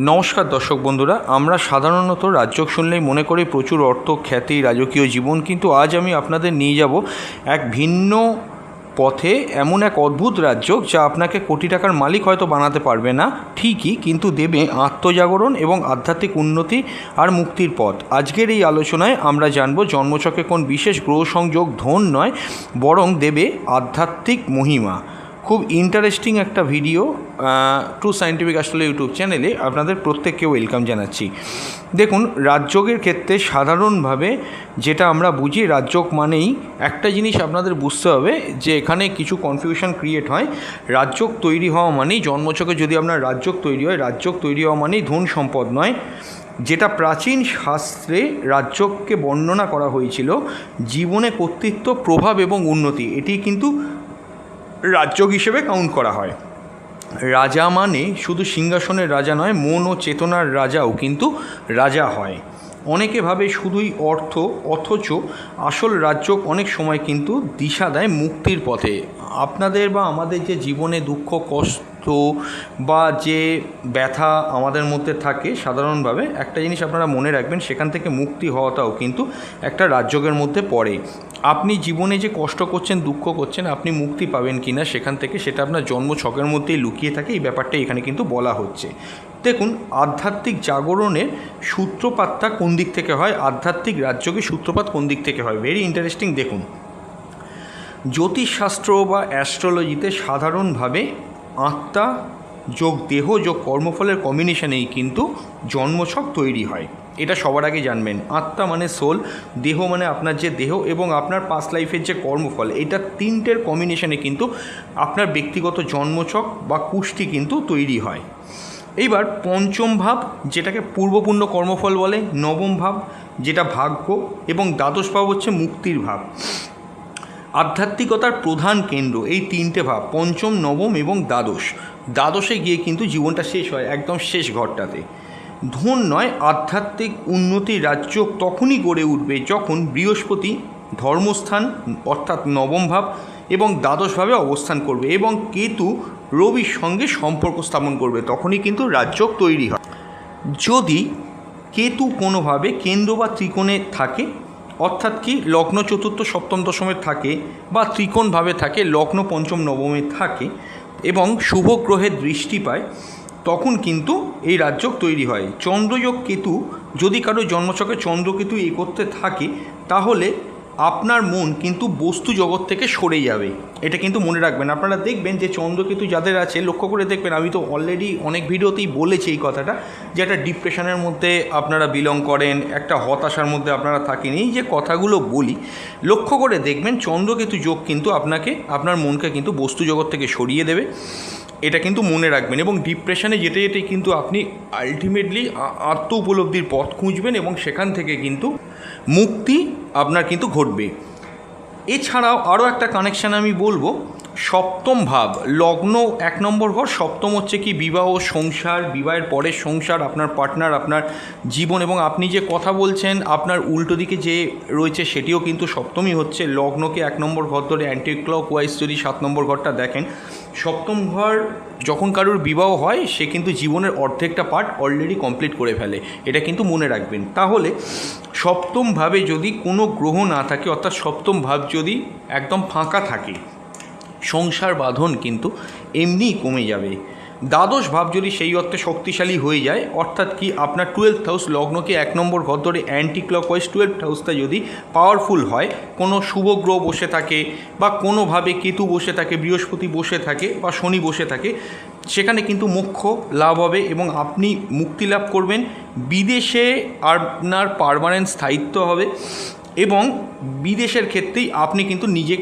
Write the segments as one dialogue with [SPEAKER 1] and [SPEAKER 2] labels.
[SPEAKER 1] নমস্কার দর্শক বন্ধুরা, আমরা সাধারণত রাজ্যক শুনলেই মনে করি প্রচুর অর্থ, খ্যাতি, রাজকীয় জীবন, কিন্তু আজ আমি আপনাদের নিয়ে যাব এক ভিন্ন পথে এমন এক অদ্ভুত রাজ্য যা আপনাকে কোটি টাকার মালিক হয়তো বানাতে পারবে না, ঠিকই, কিন্তু দেবে আত্মজাগরণ এবং আধ্যাত্মিক উন্নতি আর মুক্তির পথ। আজকের এই আলোচনায় আমরা জানব জন্মচকে কোন বিশেষ গ্রহ সংযোগ ধন নয়, বরং দেবে আধ্যাত্মিক মহিমা। খুব ইন্টারেস্টিং একটা ভিডিও ট্রু সায়েন্টিফিক আসলে ইউটিউব চ্যানেলে আপনাদের প্রত্যেককে ওয়েলকাম জানাচ্ছি। দেখুন, রাজযোগের ক্ষেত্রে সাধারণভাবে যেটা আমরা বুঝি, রাজযোগ মানেই একটা জিনিস আপনাদের বুঝতে হবে যে এখানে কিছু কনফিউশন ক্রিয়েট হয়। রাজযোগ তৈরি হওয়া মানেই জন্মছকে যদি আপনার রাজযোগ তৈরি হয়, রাজযোগ তৈরি হওয়া মানেই ধন সম্পদ নয়। যেটা প্রাচীন শাস্ত্রে রাজ্যকে বর্ণনা করা হয়েছিল, জীবনে কর্তৃত্ব, প্রভাব এবং উন্নতি। এটি কিন্তু রাজ্যক হিসেবে কাউন্ট করা হয়। রাজা মানে শুধু সিংহাসনের রাজা নয়, মন ও চেতনার রাজাও কিন্তু রাজা হয়। অনেকে ভাবে শুধুই অর্থ, অথচ আসল রাজ্য অনেক সময় কিন্তু দিশা দেয় মুক্তির পথে। আপনাদের বা আমাদের যে জীবনে দুঃখ, কষ্ট বা যে ব্যথা আমাদের মধ্যে থাকে, সাধারণভাবে একটা জিনিস আপনারা মনে রাখবেন, সেখান থেকে মুক্তি হওয়াটাও কিন্তু একটা রাজ্যকের মধ্যে পড়ে। আপনি জীবনে যে কষ্ট করছেন, দুঃখ করছেন, আপনি মুক্তি পাবেন কি না সেখান থেকে সেটা আপনার জন্ম ছকের মধ্যেই লুকিয়ে থাকে, এই ব্যাপারটা এখানে কিন্তু বলা হচ্ছে। দেখুন, আধ্যাত্মিক জাগরণের সূত্রপাতটা কোন দিক থেকে হয়? আধ্যাত্মিক রাজ্যকে সূত্রপাত কোন দিক থেকে হয়? ভেরি ইন্টারেস্টিং দেখুন। জ্যোতিষশাস্ত্র বা অ্যাস্ট্রোলজিতে সাধারণভাবে আত্মা যোগ দেহ যোগ কর্মফলের কম্বিনেশনেই কিন্তু জন্মছক তৈরি হয়। এটা সবার আগে জানবেন। আত্মা মানে সোল দেহ মানে আপনার যে দেহ এবং আপনার পাস্ট লাইফের যে কর্মফল, এটা তিনটের কম্বিনেশনে কিন্তু আপনার ব্যক্তিগত জন্মছক বা কুষ্টি কিন্তু তৈরি হয়। এইবার পঞ্চম ভাব, যেটাকে পূর্বপূর্ণ কর্মফল বলে, নবম ভাব, যেটা ভাগ্য এবং দ্বাদশ ভাব হচ্ছে মুক্তির ভাব। আধ্যাত্মিকতার প্রধান কেন্দ্র, এই তিনটে ভাব, পঞ্চম, নবম এবং দ্বাদশ। দ্বাদশে গিয়ে কিন্তু জীবনটা শেষ হয় একদম শেষ ঘরটাতে। ধন নয়, আধ্যাত্মিক উন্নতির রাজ্য তখনই গড়ে উঠবে যখন বৃহস্পতি ধর্মস্থান, অর্থাৎ নবম ভাব এবং দ্বাদশভাবে অবস্থান করবে এবং কেতু রবির সঙ্গে সম্পর্ক স্থাপন করবে, তখনই কিন্তু রাজ্য তৈরি হয়। যদি কেতু কোনোভাবে কেন্দ্র বা ত্রিকোণে থাকে অর্থাৎ কি? লগ্ন চতুর্থ সপ্তম দশমে থাকে বা ত্রিকোণভাবে থাকে, লগ্ন পঞ্চম নবমে থাকে এবং শুভ গ্রহের দৃষ্টি পায়, তখন কিন্তু এই রাজ্যক তৈরি হয়। চন্দ্রযোগ কেতু যদি কারও জন্মচকে চন্দ্রকেতু এ করতে থাকে, তাহলে আপনার মন কিন্তু বস্তু জগৎ থেকে সরে যাবে। এটা কিন্তু মনে রাখবেন। আপনারা দেখবেন যে চন্দ্রকেতু যাদের আছে, লক্ষ্য করে দেখবেন, আমি তো অলরেডি অনেক ভিডিওতেই বলেছি এই কথাটা, যে একটা ডিপ্রেশনের মধ্যে আপনারা বিলং করেন, একটা হতাশার মধ্যে আপনারা থাকেন। এই যে কথাগুলো বলি, লক্ষ্য করে দেখবেন চন্দ্রকেতু যোগ কিন্তু আপনাকে, আপনার মনকে কিন্তু বস্তু জগৎ থেকে সরিয়ে দেবে। এটা কিন্তু মনে রাখবেন এবং ডিপ্রেশনে যেতে যেতে কিন্তু আপনি আলটিমেটলি আত্ম উপলব্ধির পথ খুঁজবেন এবং সেখান থেকে কিন্তু মুক্তি আপনার কিন্তু ঘটবে। এছাড়াও আরও একটা কানেকশান আমি বলব, সপ্তম ভাব, লগ্ন এক নম্বর ঘর, সপ্তম হচ্ছে কি বিবাহ, সংসার, বিবাহের পরের সংসার, আপনার পার্টনার আপনার জীবন এবং আপনি যে কথা বলছেন, আপনার উল্টো দিকে যে রয়েছে সেটিও কিন্তু সপ্তমই হচ্ছে। লগ্নকে এক নম্বর ঘর ধরে অ্যান্টি ক্লক ওয়াইজ যদি সাত নম্বর ঘরটা দেখেন সপ্তম ঘর যখন কারোর বিবাহ হয়, সে কিন্তু জীবনের অর্ধেকটা পার্ট অলরেডি কমপ্লিট করে ফেলে। এটা কিন্তু মনে রাখবেন। তাহলে সপ্তমভাবে যদি কোনো গ্রহ না থাকে, অর্থাৎ সপ্তম ভাব যদি একদম ফাঁকা থাকে, সংসার বাঁধন কিন্তু এমনিই কমে যাবে। দ্বাদশ ভাব যদি সেই অর্থে শক্তিশালী হয়ে যায়। অর্থাৎ কি আপনার টুয়েলথ হাউস লগ্নকে এক নম্বর ঘর ধরে অ্যান্টি ক্লকওয়াইজ টুয়েলথ হাউসটা যদি পাওয়ারফুল হয়, কোনো শুভ গ্রহ বসে থাকে বা কোনোভাবে কেতু বসে থাকে, বৃহস্পতি বসে থাকে বা শনি বসে থাকে, সেখানে কিন্তু মুখ্য লাভ হবে এবং আপনি মুক্তি লাভ করবেন। বিদেশে আপনার পারমানেন্ট স্থায়িত্ব হবে। এবং বিদেশের ক্ষেত্রেই আপনি কিন্তু নিজে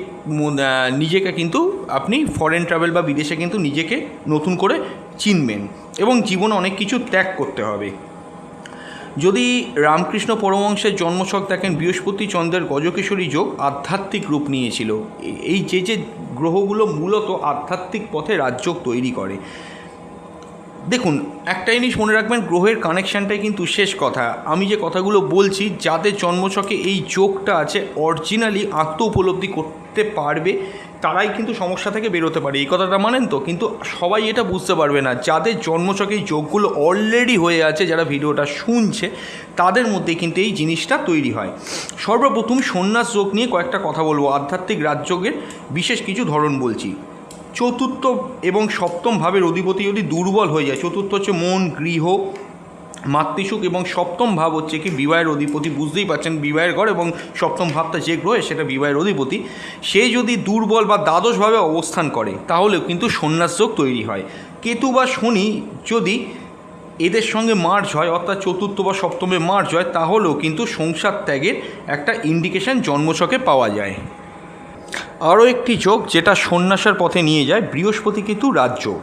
[SPEAKER 1] নিজেকে কিন্তু আপনি ফরেন ট্রাভেল বা বিদেশে কিন্তু নিজেকে নতুন করে চিনবেন এবং জীবনে অনেক কিছু ত্যাগ করতে হবে। যদি রামকৃষ্ণ পরমহংসের জন্মছক দেখেন, বৃহস্পতি চন্দ্রের গজকিশোরী যোগ আধ্যাত্মিক রূপ নিয়েছিল। এই যে যে গ্রহগুলো মূলত আধ্যাত্মিক পথে রাজযোগ তৈরি করে দেখুন একটা জিনিস মনে রাখবেন, গ্রহের কানেকশানটাই কিন্তু শেষ কথা। আমি যে কথাগুলো বলছি যাদের জন্মছকে এই যোগটা আছে অরিজিনালি আত্ম উপলব্ধি করতে পারবে, তারাই কিন্তু সমস্যা থেকে বেরোতে পারে। এই কথাটা মানেন তো? কিন্তু সবাই এটা বুঝতে পারবে না। যাদের জন্মচকে এই যোগগুলো অলরেডি হয়ে আছে, যারা ভিডিওটা শুনছে, তাদের মধ্যে কিন্তু এই জিনিসটা তৈরি হয়। সর্বপ্রথম সন্ন্যাস যোগ নিয়ে কয়েকটা কথা বলব। আধ্যাত্মিক রাজযোগের বিশেষ কিছু ধরন বলছি। চতুর্থ এবং সপ্তম ভাবের অধিপতি যদি দুর্বল হয়ে যায়, চতুর্থ হচ্ছে মন, গৃহ, মাতৃসুখ এবং সপ্তম ভাব হচ্ছে কি বিবাহের অধিপতি। বুঝতেই পারছেন, বিবাহের ঘর এবং সপ্তম ভাবটা যে গ্রহে সেটা বিবাহের অধিপতি। সে যদি দুর্বল বা দ্বাদশভাবে অবস্থান করে, তাহলেও কিন্তু সন্ন্যাস যোগ তৈরি হয়। কেতু বা শনি যদি এদের সঙ্গে মার্চ হয়, অর্থাৎ চতুর্থ বা সপ্তমে মার্চ হয়, তাহলেও কিন্তু সংসার ত্যাগের একটা ইন্ডিকেশন জন্মছকে পাওয়া যায়। আরও একটি যোগ যেটা সন্ন্যাসের পথে নিয়ে যায়, বৃহস্পতি কিন্তু রাজযোগ।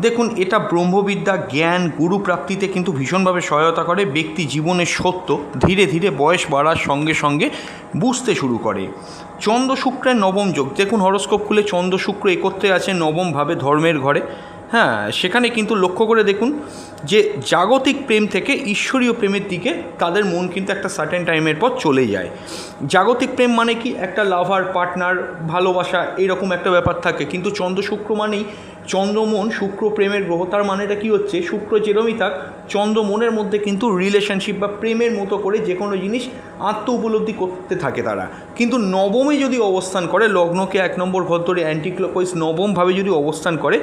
[SPEAKER 1] দেখুন, এটা ব্রহ্মবিদ্যা, জ্ঞান, গুরু প্রাপ্তিতে কিন্তু ভীষণভাবে সহায়তা করে, ব্যক্তি জীবনের সত্য ধীরে ধীরে বয়স বাড়ার সঙ্গে সঙ্গে বুঝতে শুরু করে। চন্দ্র শুক্রের নবম যোগ, দেখুন, হরস্কোপ খুলে চন্দ্র শুক্র একত্রে আছে নবমভাবে ধর্মের ঘরে। হ্যাঁ সেখানে কিন্তু লক্ষ্য করে দেখুন যে জাগতিক প্রেম থেকে ঈশ্বরীয় প্রেমের দিকে তাদের মন কিন্তু একটা সার্টেন টাইমের পর চলে যায়। জাগতিক প্রেম মানে কি? একটা লাভার পার্টনার ভালোবাসা, এরকম একটা ব্যাপার থাকে। কিন্তু চন্দ্র শুক্র মানেই চন্দ্রমন শুক্র প্রেমের গ্রহ। তার মানেটা কি হচ্ছে? শুক্র যেরমই থাক চন্দ্রমনের মধ্যে কিন্তু রিলেশনশিপ বা প্রেমের মতো করে যে কোনো জিনিস আত্ম উপলব্ধি করতে থাকে তারা। কিন্তু নবমে যদি অবস্থান করে, লগ্নকে এক নম্বর ঘর ধরে অ্যান্টিক্লকওয়াইজ নবমভাবে যদি অবস্থান করে,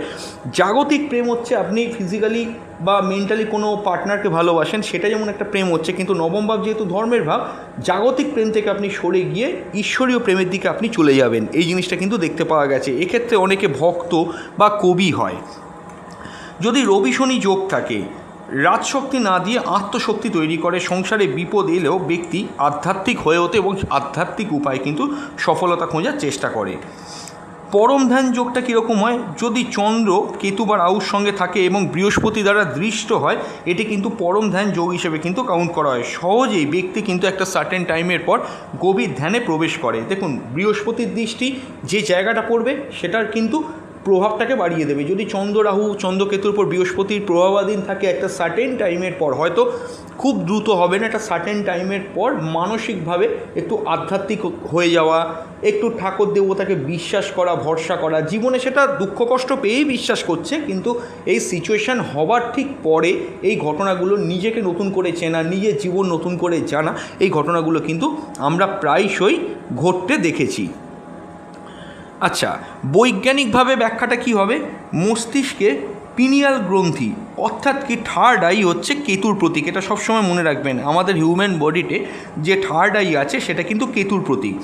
[SPEAKER 1] জাগতিক প্রেম হচ্ছে আপনি ফিজিক্যালি বা মেন্টালি কোনো পার্টনারকে ভালোবাসেন, সেটা যেমন একটা প্রেম হচ্ছে, কিন্তু নবম ভাব যেহেতু ধর্মের ভাব, জাগতিক প্রেম থেকে আপনি সরে গিয়ে ঈশ্বরীয় প্রেমের দিকে আপনি চলে যাবেন। এই জিনিসটা কিন্তু দেখতে পাওয়া গেছে। এক্ষেত্রে অনেকে ভক্ত বা কবি হয়। যদি রবি শনি যোগ থাকে রাজশক্তি না দিয়ে আত্মশক্তি তৈরি করে, সংসারে বিপদ এলেও ব্যক্তি আধ্যাত্মিক হয়ে ওঠে এবং আধ্যাত্মিক উপায় কিন্তু সফলতা খোঁজার চেষ্টা করে। পরম ধ্যান যোগটা কীরকম হয়? যদি চন্দ্র, কেতু বা রাহুর সঙ্গে থাকে এবং বৃহস্পতি দ্বারা দৃষ্ট হয়, এটি কিন্তু পরম ধ্যান যোগ হিসেবে কিন্তু কাউন্ট করা হয়। সহজেই ব্যক্তি কিন্তু একটা সার্টেন টাইমের পর গভীর ধ্যানে প্রবেশ করে। দেখুন, বৃহস্পতির দৃষ্টি যে জায়গাটা পড়বে, সেটার কিন্তু প্রভাবটাকে বাড়িয়ে দেবে। যদি চন্দ্র রাহু, চন্দ্রকেতুর উপর বৃহস্পতির প্রভাবাধীন থাকে একটা সার্টেন টাইমের পর, হয়তো খুব দ্রুত হবে না, একটা সার্টেন টাইমের পর মানসিকভাবে একটু আধ্যাত্মিক হয়ে যাওয়া, একটু ঠাকুর দেবতাকে বিশ্বাস করা, ভরসা করা, জীবনে সেটা দুঃখ কষ্ট পেয়েই বিশ্বাস করছে, কিন্তু এই সিচুয়েশান হবার ঠিক পরে এই ঘটনাগুলো নিজেকে নতুন করে চেনা, নিজের জীবন নতুন করে জানা, এই ঘটনাগুলো কিন্তু আমরা প্রায়শই ঘটতে দেখেছি। আচ্ছা বৈজ্ঞানিকভাবে ব্যাখ্যাটা কি হবে? মস্তিষ্কে পিনিয়াল গ্রন্থি, অর্থাৎ কি থার্ড আই হচ্ছে কেতুর প্রতীক। এটা সবসময় মনে রাখবেন, আমাদের হিউম্যান বডিতে যে থার্ড আই আছে সেটা কিন্তু কেতুর প্রতীক।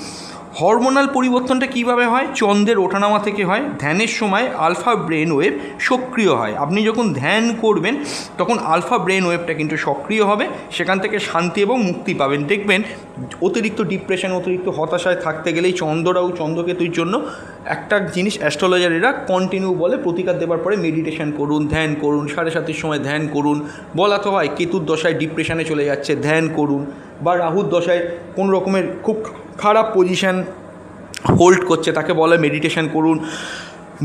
[SPEAKER 1] হরমোনাল পরিবর্তনটা কীভাবে হয়? চন্দ্রের ওঠানামা থেকে হয়। ধ্যানের সময় আলফা ব্রেন ওয়েভ সক্রিয় হয়। আপনি যখন ধ্যান করবেন, তখন আলফা ব্রেন ওয়েভটা কিন্তু সক্রিয় হবে। সেখান থেকে শান্তি এবং মুক্তি পাবেন। দেখবেন, অতিরিক্ত ডিপ্রেশন, অতিরিক্ত হতাশায় থাকতে গেলেই চন্দ্ররাও চন্দ্রকেতুর জন্য একটা জিনিস অ্যাস্ট্রোলজারেরা কন্টিনিউ বলে প্রতিকার দেওয়ার পরে মেডিটেশন করুন, ধ্যান করুন, সাড়ে সাতের সময় ধ্যান করুন। বলা তো হয় কেতুর দশায় ডিপ্রেশনে চলে যাচ্ছে, ধ্যান করুন। বা রাহুর দশায় কোনো রকমের খুব খারাপ পজিশান হোল্ড করছে, তাকে বলে মেডিটেশন করুন,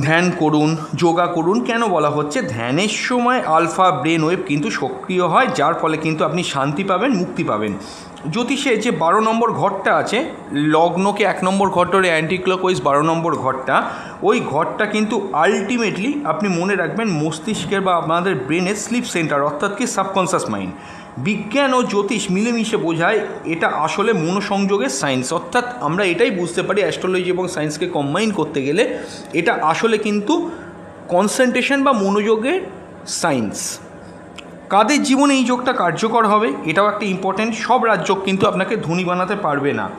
[SPEAKER 1] ধ্যান করুন, যোগা করুন, কেন বলা হচ্ছে ধ্যানের সময় আলফা ব্রেন ওয়েভ কিন্তু সক্রিয় হয়, যার ফলে কিন্তু আপনি শান্তি পাবেন, মুক্তি পাবেন। জ্যোতিষে যে বারো নম্বর ঘরটা আছে, লগ্নকে এক নম্বর ঘর ধরে অ্যান্টি ক্লকওয়াইজ বারো নম্বর ঘরটা, ওই ঘরটা কিন্তু আলটিমেটলি আপনি মনে রাখবেন মস্তিষ্কের বা আপনাদের ব্রেনের স্লিপ সেন্টার অর্থাৎ কি সাবকনসিয়াস মাইন্ড বিজ্ঞান ও জ্যোতিষ মিলেমিশে বোঝায় এটা আসলে মনোসংযোগের সায়েন্স অর্থাৎ আমরা এটাই বুঝতে পারি অ্যাস্ট্রোলজি এবং সায়েন্সকে কম্বাইন করতে গেলে এটা আসলে কিন্তু কনসেন্ট্রেশন বা মনোযোগের সায়েন্স কাদের জীবনে এই যোগটা কার্যকর হবে এটাও একটা ইম্পর্ট্যান্ট সব রাজ্য কিন্তু আপনাকে ধনী বানাতে পারবে না।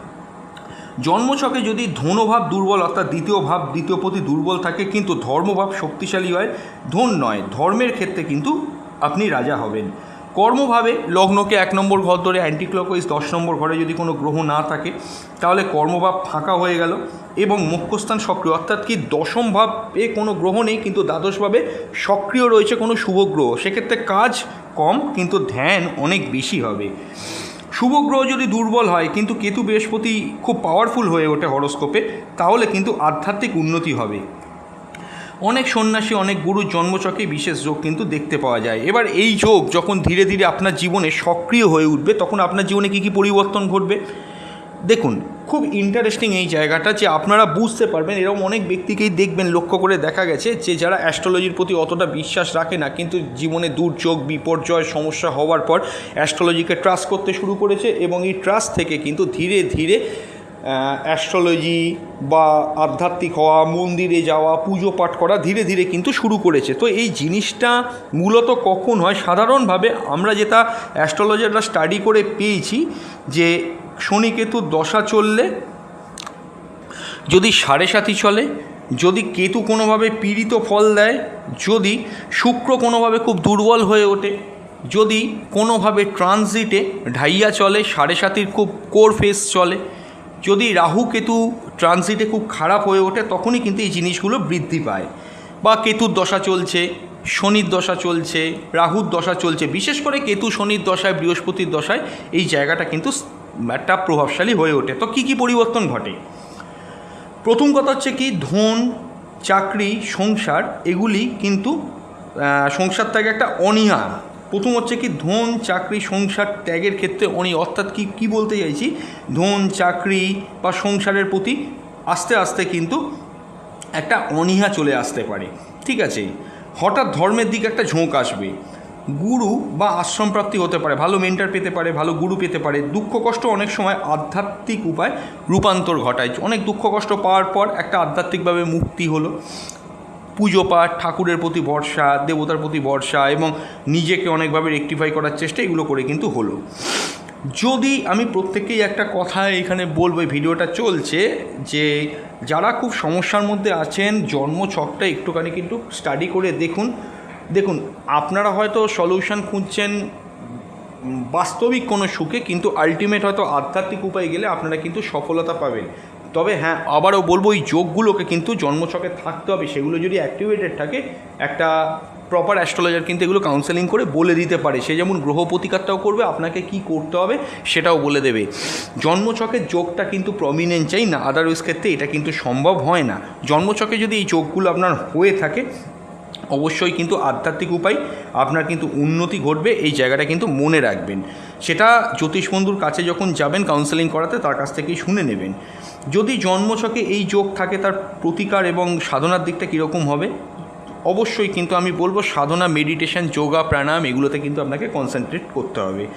[SPEAKER 1] জন্মছকে যদি ধনভাব দুর্বল, অর্থাৎ দ্বিতীয় ভাব, দ্বিতীয় প্রতি দুর্বল থাকে, কিন্তু ধর্মভাব শক্তিশালী হয়, ধন নয়, ধর্মের ক্ষেত্রে কিন্তু আপনি রাজা হবেন। কর্মভাবে লগ্নকে এক নম্বর ঘর ধরে অ্যান্টি ক্লকওয়াইজ দশ নম্বর ঘরে যদি কোনো গ্রহ না থাকে, তাহলে কর্মভাব ফাঁকা হয়ে গেল এবং মুখ্যস্থান সক্রিয়। অর্থাৎ কি দশম ভাবে কোনো গ্রহ নেই, কিন্তু দ্বাদশভাবে সক্রিয় রয়েছে কোনো শুভ গ্রহ। সেক্ষেত্রে কাজ কম, কিন্তু ধ্যান অনেক বেশি হবে। শুভ গ্রহ যদি দুর্বল হয়, কিন্তু কেতু বৃহস্পতি খুব পাওয়ারফুল হয়ে ওঠে হরস্কোপে তাহলে কিন্তু আধ্যাত্মিক উন্নতি হবে। অনেক সন্ন্যাসী, অনেক গুরুর জন্মচকে বিশেষ যোগ কিন্তু দেখতে পাওয়া যায়। এবার এই যোগ যখন ধীরে ধীরে আপনার জীবনে সক্রিয় হয়ে উঠবে, তখন আপনার জীবনে কী কী পরিবর্তন ঘটবে? দেখুন, খুব ইন্টারেস্টিং এই জায়গাটা যে আপনারা বুঝতে পারবেন, এরকম অনেক ব্যক্তিকেই দেখবেন, লক্ষ্য করে দেখা গেছে যে যারা অ্যাস্ট্রোলজির প্রতি অতটা বিশ্বাস রাখে না, কিন্তু জীবনে দুর্যোগ, বিপর্যয়, সমস্যা হওয়ার পর অ্যাস্ট্রোলজিকে ট্রাস্ট করতে শুরু করেছে এবং এই ট্রাস্ট থেকে কিন্তু ধীরে ধীরে অ্যাস্ট্রোলজি বা আধ্যাত্মিক হওয়া, মন্দিরে যাওয়া, পুজো পাঠ করা ধীরে ধীরে কিন্তু শুরু করেছে। তো এই জিনিসটা মূলত কখন হয়? সাধারণভাবে আমরা যেটা অ্যাস্ট্রোলজাররা স্টাডি করে পেয়েছি যে শনি কেতুর দশা চললে, যদি সাড়ে সাথী চলে, যদি কেতু কোনোভাবে পীড়িত ফল দেয়, যদি শুক্র কোনোভাবে খুব দুর্বল হয়ে ওঠে, যদি কোনোভাবে ট্রানজিটে ঢাইয়া চলে, সাড়ে সাতির খুব কোর ফেস চলে যদি রাহু কেতু ট্রানজিটে খুব খারাপ হয়ে ওঠে, তখনই কিন্তু এই জিনিসগুলো বৃদ্ধি পায়। বা কেতুর দশা চলছে, শনির দশা চলছে, রাহুর দশা চলছে, বিশেষ করে কেতু শনির দশায়, বৃহস্পতির দশায়, এই জায়গাটা কিন্তু একটা প্রভাবশালী হয়ে ওঠে। তো কী কী পরিবর্তন ঘটে? প্রথম কথা হচ্ছে কি, ধন, চাকরি, সংসার, এগুলি কিন্তু সংসার ত্যাগে একটা অনীহা। প্রথম হচ্ছে কি ধন, চাকরি, সংসার ত্যাগের ক্ষেত্রে অনি অর্থাৎ কি কি বলতে চাইছি? ধন, চাকরি বা সংসারের প্রতি আস্তে আস্তে কিন্তু একটা অনীহা চলে আসতে পারে। ঠিক আছে? হঠাৎ ধর্মের দিকে একটা ঝোঁক আসবে। গুরু বা আশ্রম প্রাপ্তি হতে পারে, ভালো মেন্টার পেতে পারে, ভালো গুরু পেতে পারে। দুঃখ, কষ্ট অনেক সময় আধ্যাত্মিক উপায় রূপান্তর ঘটায়। অনেক দুঃখ, কষ্ট পাওয়ার পর একটা আধ্যাত্মিকভাবে মুক্তি হলো। পুজো পাঠ, ঠাকুরের প্রতি ভরসা, দেবতার প্রতি ভরসা এবং নিজেকে অনেকভাবে রেকটিফাই করার চেষ্টা এগুলো করে কিন্তু হলো। যদি আমি প্রত্যেককেই একটা কথা এখানে বলব ভিডিওটা চলছে যে যারা খুব সমস্যার মধ্যে আছেন, জন্ম ছকটা একটুখানি কিন্তু স্টাডি করে দেখুন। দেখুন, আপনারা হয়তো সলিউশন খুঁজছেন বাস্তবিক কোনো সুখে, কিন্তু আলটিমেট হয়তো আধ্যাত্মিক উপায়ে গেলে আপনারা কিন্তু সফলতা পাবেন। তবে হ্যাঁ আবারও বলব, এই যোগগুলোকে কিন্তু জন্মছকে থাকতে হবে। সেগুলো যদি অ্যাক্টিভেটেড থাকে, একটা প্রপার অ্যাস্ট্রোলজার কিন্তু এগুলো কাউন্সেলিং করে বলে দিতে পারে। সে যেমন গ্রহ প্রতিকারটাও করবে, আপনাকে কি করতে হবে সেটাও বলে দেবে। জন্মছকের যোগটা কিন্তু প্রমিনেন্ট চাই, না আদারওয়াইজ ক্ষেত্রে এটা কিন্তু সম্ভব হয় না। জন্মছকে যদি এই যোগগুলো আপনার হয়ে থাকে, অবশ্যই কিন্তু আধ্যাত্মিক উপায়, আপনার কিন্তু উন্নতি ঘটবে, এই জায়গাটা কিন্তু মনে রাখবেন। সেটা জ্যোতিষ বন্ধুর কাছে যখন যাবেন কাউন্সেলিং করাতে, তার কাছ থেকেই শুনে নেবেন। যদি জন্মছকে এই যোগ থাকে, তার প্রতিকার এবং সাধনার দিকটা কীরকম হবে? অবশ্যই কিন্তু আমি বলব সাধনা মেডিটেশন যোগা, প্রাণায়াম, এগুলোতে কিন্তু আপনাকে কনসেন্ট্রেট করতে হবে।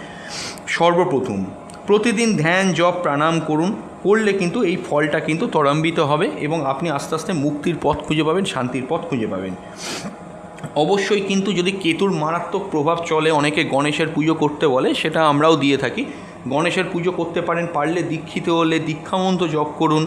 [SPEAKER 1] সর্বপ্রথম, প্রতিদিন ধ্যান, জপ, প্রাণায়াম করুন। করলে কিন্তু এই ফলটা কিন্তু ত্বরান্বিত হবে এবং আপনি আস্তে আস্তে মুক্তির পথ খুঁজে পাবেন, শান্তির পথ খুঁজে পাবেন। অবশ্যই কিন্তু যদি কেতুর মারাত্মক প্রভাব চলে, অনেকে গণেশের পুজো করতে বলে, সেটা আমরাও দিয়ে থাকি। গণেশের পুজো করতে পারেন, পারলে দীক্ষিত হলে, দীক্ষামন্ত জপ করুন।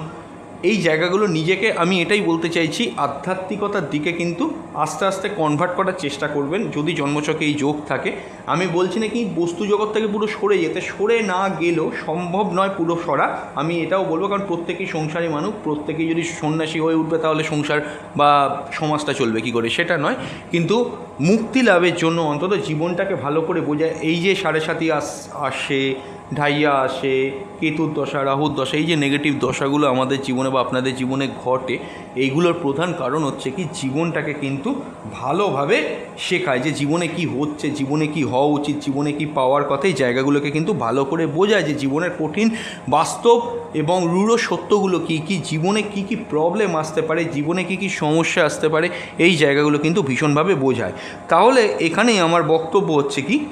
[SPEAKER 1] এই জায়গাগুলো নিজেকে, আমি এটাই বলতে চাইছি, আধ্যাত্মিকতার দিকে কিন্তু আস্তে আস্তে কনভার্ট করার চেষ্টা করবেন, যদি জন্মচকে এই যোগ থাকে। আমি বলছি না কি বস্তু জগৎ থেকে পুরো সরে যেতে, সরে না গেলেও সম্ভব নয় পুরো সরা। আমি এটাও বলব, কারণ প্রত্যেকেই সংসারী মানুষ, প্রত্যেকেই যদি সন্ন্যাসী হয়ে উঠবে, তাহলে সংসার বা সমাজটা চলবে, কি করে? সেটা নয়। কিন্তু মুক্তি লাভের জন্য অন্তত জীবনটাকে ভালো করে বোঝায়। এই যে সাড়ে সাথী আস, আসে ঢাইয়া আসে, কেতুর দশা, রাহুর দশা, এই যে নেগেটিভ দশাগুলো আমাদের জীবনে বা আপনাদের জীবনে ঘটে, এইগুলোর প্রধান কারণ হচ্ছে কি জীবনটাকে কিন্তু ভালোভাবে শেখায় যে জীবনে কি হচ্ছে, জীবনে কি হওয়া উচিত, জীবনে কি পাওয়ার কথা, এই জায়গাগুলোকে কিন্তু ভালো করে বোঝায় যে জীবনের কঠিন বাস্তব এবং রূঢ় সত্যগুলো কী কী, জীবনে কি কি প্রবলেম আসতে পারে, জীবনে কি কি সমস্যা আসতে পারে, এই জায়গাগুলো কিন্তু ভীষণভাবে বোঝায়। তাহলে এখানেই আমার বক্তব্য হচ্ছে কি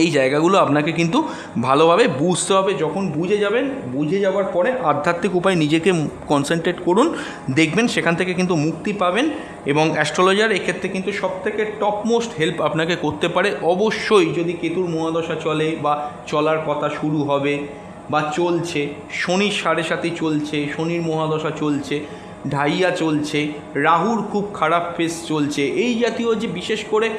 [SPEAKER 1] এই জায়গাগুলো আপনাকে কিন্তু ভালোভাবে বুঝতে হবে। যখন বুঝে যাবেন, বুঝে যাওয়ার পরে আধ্যাত্মিক উপায় নিজেকে কনসেন্ট্রেট করুন, দেখবেন সেখান থেকে কিন্তু মুক্তি পাবেন এবং অ্যাস্ট্রোলজার এক্ষেত্রে কিন্তু সবথেকে টপমোস্ট হেল্প আপনাকে করতে পারে। অবশ্যই যদি কেতুর মহাদশা চলে বা চলার কথা শুরু হবে বা চলছে, শনির সাড়ে সাথে চলছে, শনির মহাদশা চলছে ঢাইয়া চলছে, রাহুর খুব খারাপ ফেস চলছে। এই জাতীয় যে বিশেষ করে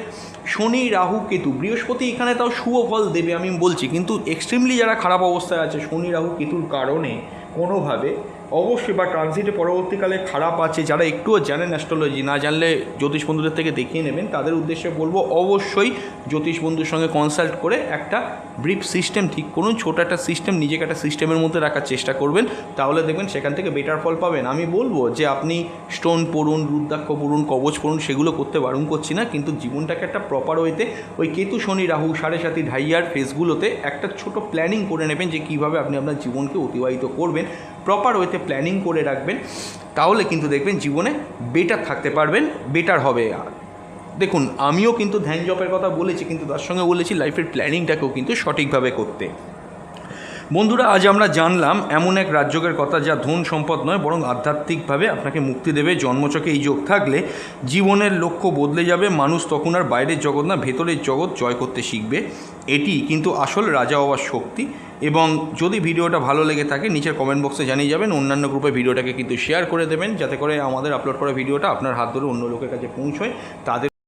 [SPEAKER 1] শনি, রাহু, কেতু, বৃহস্পতি এখানে তাও শুভ ফল দেবে আমি বলছি। কিন্তু এক্সট্রিমলি যারা খারাপ অবস্থায় আছে, শনি, রাহু, কেতুর কারণে কোনোভাবে অবশ্যই বা ট্রানজিটে পরবর্তীকালে খারাপ আছে, যারা একটুও জানেন অ্যাস্ট্রোলজি না জানলে জ্যোতিষ বন্ধুদের থেকে দেখিয়ে নেবেন। তাদের উদ্দেশ্যে বলব, অবশ্যই জ্যোতিষ বন্ধুর সঙ্গে কনসাল্ট করে একটা ব্রিফ সিস্টেম ঠিক করুন, ছোটো একটা সিস্টেম নিজেকে একটা সিস্টেমের মধ্যে রাখার চেষ্টা করবেন। তাহলে দেখবেন সেখান থেকে বেটার ফল পাবেন। আমি বলব যে আপনি স্টোন পড়ুন, রুদ্রাক্ষ পড়ুন, কবচ পড়ুন, সেগুলো করতে বারণ করছি না, কিন্তু জীবনটাকে একটা প্রপার ওয়েতে ওই কেতু, শনি, রাহু, সাড়ে সাথী ঢাইয়ার ফেসগুলোতে একটা ছোট প্ল্যানিং করে নেবেন যে কীভাবে আপনি আপনার জীবনকে অতিবাহিত করবেন। প্রপার ওয়েতে প্ল্যানিং করে রাখবেন, তাহলে কিন্তু দেখবেন জীবনে বেটার থাকতে পারবেন বেটার হবে। দেখুন, আমিও কিন্তু ধ্যান জপের কথা বলেছি, কিন্তু তার সঙ্গে বলেছি লাইফের প্ল্যানিংটাকেও কিন্তু সঠিকভাবে করতে। বন্ধুরা, আজ আমরা জানলাম এমন এক রাজ্যকের কথা যা ধন সম্পদ নয়, বরং আধ্যাত্মিকভাবে আপনাকে মুক্তি দেবে। জন্মচকে এই যোগ থাকলে জীবনের লক্ষ্য বদলে যাবে। মানুষ তখন আর বাইরের জগৎ না, ভেতরের জগৎ জয় করতে শিখবে। এটি কিন্তু আসল রাজা হওয়ার শক্তি। এবং যদি ভিডিওটা ভালো লেগে থাকে, নিচের কমেন্ট বক্সে জানিয়ে যাবেন। অন্যান্য গ্রুপে ভিডিওটাকে কিন্তু শেয়ার করে দেবেন, যাতে করে আমাদের আপলোড করা ভিডিওটা আপনার হাত ধরে অন্য লোকের কাছে পৌঁছয়। তাদের